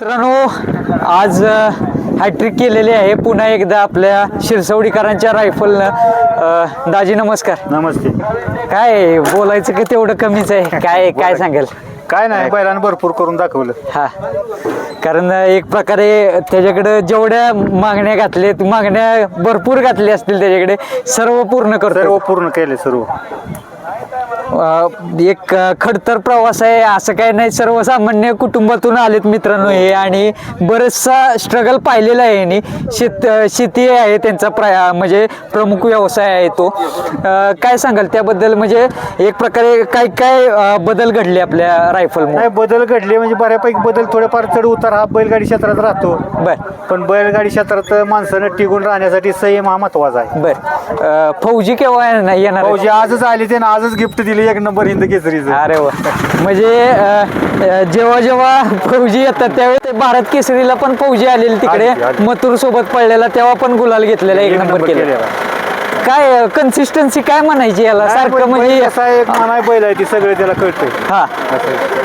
मित्रांनो आज हॅट्रिक केलेली आहे. पुन्हा एकदा आपल्या शिरसवडीकरांच्या रायफलनं दाजी नमस्कार. नमस्ते. काय बोलायचं की तेवढं कमीच आहे? काय काय सांगाल? काय नाही बैलानं भरपूर करून दाखवलं. हा. कारण एक प्रकारे त्याच्याकडे जेवढ्या मागण्या घातल्या मागण्या भरपूर घातल्या असतील त्याच्याकडे सर्व पूर्ण करतो सर्व पूर्ण केले सर्व. एक खडतर प्रवास आहे असं काही नाही. सर्वसामान्य कुटुंबातून आलेत मित्रांनो हे आणि बरेचसा स्ट्रगल पाहिलेला आहे यांनी. शेत शेती आहे त्यांचा प्र म्हणजे प्रमुख व्यवसाय आहे तो. काय सांगाल त्याबद्दल? म्हणजे एक प्रकारे काय काय बदल घडले आपल्या रायफल नाही बदल घडले म्हणजे बऱ्यापैकी बदल. थोडेफार चढ उतार हा बैलगाडी क्षेत्रात राहतो. बर. पण बैलगाडी क्षेत्रात माणसानं टिकून राहण्यासाठी संयम हा महत्त्वाचा आहे. बर. फौजी केव्हा येणार-? भाऊजी आजच आले ते आजच गिफ्ट दिले. एक नंबर हिंद केसरीचं. अरे वा. म्हणजे अं, जेव्हा जेव्हा फौजी येतात त्यावेळी ते भारत केसरीला पण फौजी आलेली तिकडे. आली, आली. मथुर सोबत पळलेला तेव्हा पण गुलाल घेतलेला एक नंबर केलेला. काय कन्सिस्टन्सी काय म्हणायची याला? सारखं म्हणजे असा एक मनाय बैल आहे ती सगळं त्याला कळतंय. हा.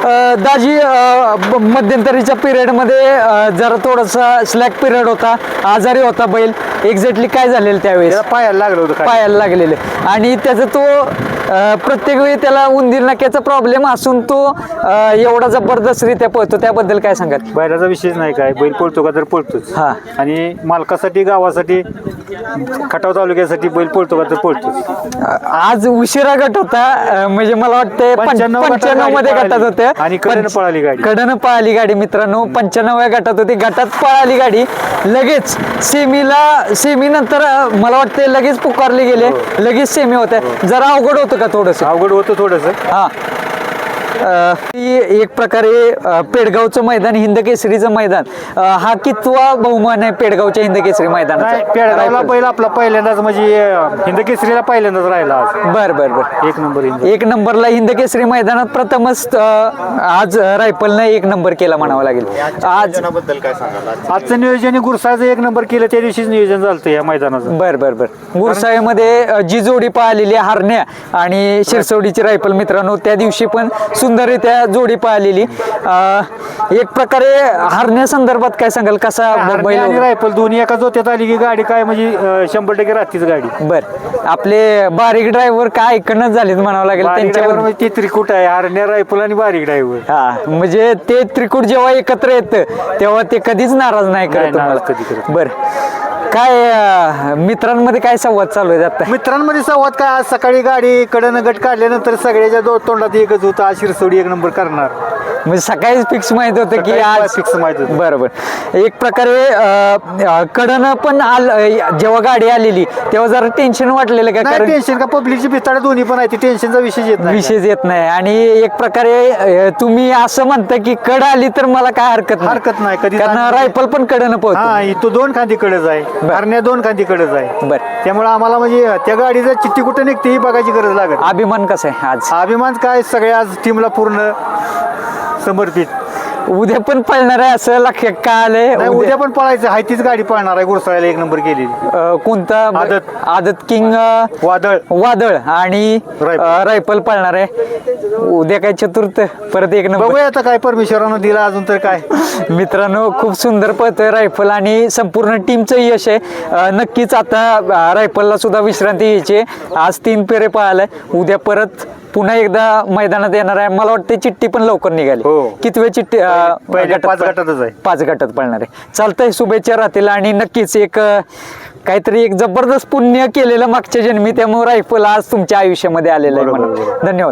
अं, दाजी अं, ब- मध्यंतरीच्या पिरियडमध्ये अं, जरा थोडासा स्लॅक पिरियड होता आजारी होता बैल. एक्झॅक्टली काय झालेलं त्यावेळेस? त्याला पायाला लागलं होतं पायाला लागलेले. आणि त्याचा तो प्रत्येक वेळी त्याला उंदीर नाक्याचा प्रॉब्लेम असून तो एवढा जबरदस्तरित्या पळतो. त्याबद्दल काय सांगाल? बैलाचा विषयच नाही काय. बैल पळतो का तर पळतोच. हा. आणि मालकासाठी गावासाठी खटाव तालुक्यासाठी बैल पळतो का तर पळतोच अं, आज उशिरा गट होता अं, म्हणजे मला वाटतं पंच्याण्णव गटात पंच्याण्णवमध्ये गटात पळाली. होते. आणि कडनं पळाली गाडी. कडनं पळाली गाडी मित्रांनो. पंच्याण्णव्या गटात होती. गटात पळाली गाडी. लगेच सेमीला सेमी नंतर अं, मला वाटतं लगेच पुकारले गेले. हो. लगेच सेमी होते जरा अवघड होतं का थोडस? अवघड होतं थोडंसं. हा. अ, ही एक प्रकारे अ, पेडगावचं मैदान हिंद केसरीचं मैदान. अ, हा कितवा बहुमान आहे पेडगावच्या हिंद केसरी नाही मैदानाचा पेडगावला बैल आपला पहिल्यांदाच म्हणजे हिंद केसरीला पहिल्यांदाच राहिला आज. बर बर बर. एक नंबर हिंद एक नंबरला हिंद केसरी मैदानात प्रथमच अ, आज रायफलनं एक नंबर केला म्हणावं लागेल. आज बद्दल काय सांगाल? आज? आजचं नियोजन गुरसाचं एक नंबर केलं त्या दिवशीच नियोजन झालं या मैदानाचं. बर बर बर. गुरसाळेमध्ये अ, जी जोडी पाहिलेली हरण्या आणि शिरसवडीची रायफल मित्रांनो त्या दिवशी पण सुंदररित्या जोडी पाहिलेली. एक प्रकारे हरण्या संदर्भात काय सांगाल? कसा बैल आणि रायफल दोन्ही एका जोत्यात आली की गाडी काय म्हणजे अं, शंभर टक्के राहतीच गाडी. बर. आपले बारीक ड्रायव्हर काय ऐकणच झालेत म्हणावं लागेल बारीक driver त्यांच्यावर म्हणजे ते त्रिकुट आहे हरण्या रायफल आणि बारीक ड्रायव्हर हा म्हणजे ते त्रिकूट जेव्हा एकत्र येतं तेव्हा ते कधीच नाराज नाही नाही, करत तुम्हाला. कधी करत बर. काय अं, मित्रांमध्ये काय संवाद चालू आहे आता? मित्रांमध्ये संवाद काय? आज सकाळी गाडी कडनं गट काढल्यानंतर सगळ्याच्या दो तोंडात एकच होतं शिरसोडी एक नंबर करणार. म्हणजे सकाळीच फिक्स माहीत होतं की आज fix माहीत होतं. बरोबर. एक प्रकारे कडनं पण आल जेव्हा गाडी आलेली तेव्हा जरा टेन्शन वाटलेलं का? कारण टेन्शन का? पब्लिकची भिताड दोन्ही पण आहे ती टेन्शनचा विषय येत नाही. विशेष येत नाही. आणि एक प्रकारे तुम्ही असं म्हणता की कड आली तर मला काय हरकत नाही. हरकत नाही, कधीच कारण रायफल पण कडनं ही तो दोन खांदी कडच आहे. हरण्या दोन खांदी कडच आहे. बर. त्यामुळे आम्हाला म्हणजे त्या गाडीचं चिठ्ठी कुठे निघते ही बघायची गरज लागत अभिमान कसा आहे आज? अभिमान काय सगळ्या आज टीमला पूर्ण समर्पित उद्या पण पळणार आहे असं लक्षात का आलंय नाही उद्या पण पळायचं. आहे तीच गाडी पळणार आहे. गुरसाळ्याला एक नंबर केलेली. अं, कोणता? आदत. आदत किंग अं, वादळ. वादळ आणि रायफल. अं, रायफल. पळणार आहे. उद्या काय चतुर्थ परत एक नंबर बघूया आता काय परमेश्वरानं दिला अजून तर काय. मित्रांनो खूप सुंदर पळतोय रायफल आणि संपूर्ण टीमचं यश आहे. अं, नक्कीच आता अं, रायफलला सुद्धा विश्रांती घ्यायची आहे. आज तीन पेरे पळालाय उद्या परत पुन्हा एकदा मैदानात येणार आहे मला वाटतं चिठ्ठी पण लवकर निघाली हो. कितव्या चिठ्ठी अं, पहिले गटात पाच पळ- गटातच आहे. पाच गटात पळणार आहे चालतंय शुभेच्छा राहतील आणि नक्कीच एक अं, काहीतरी एक जबरदस्त पुण्य केलेलं मागच्या जन्मी त्यामुळे रायफल आज तुमच्या आयुष्यामध्ये आलेलं आहे बरोबर, म्हणून. धन्यवाद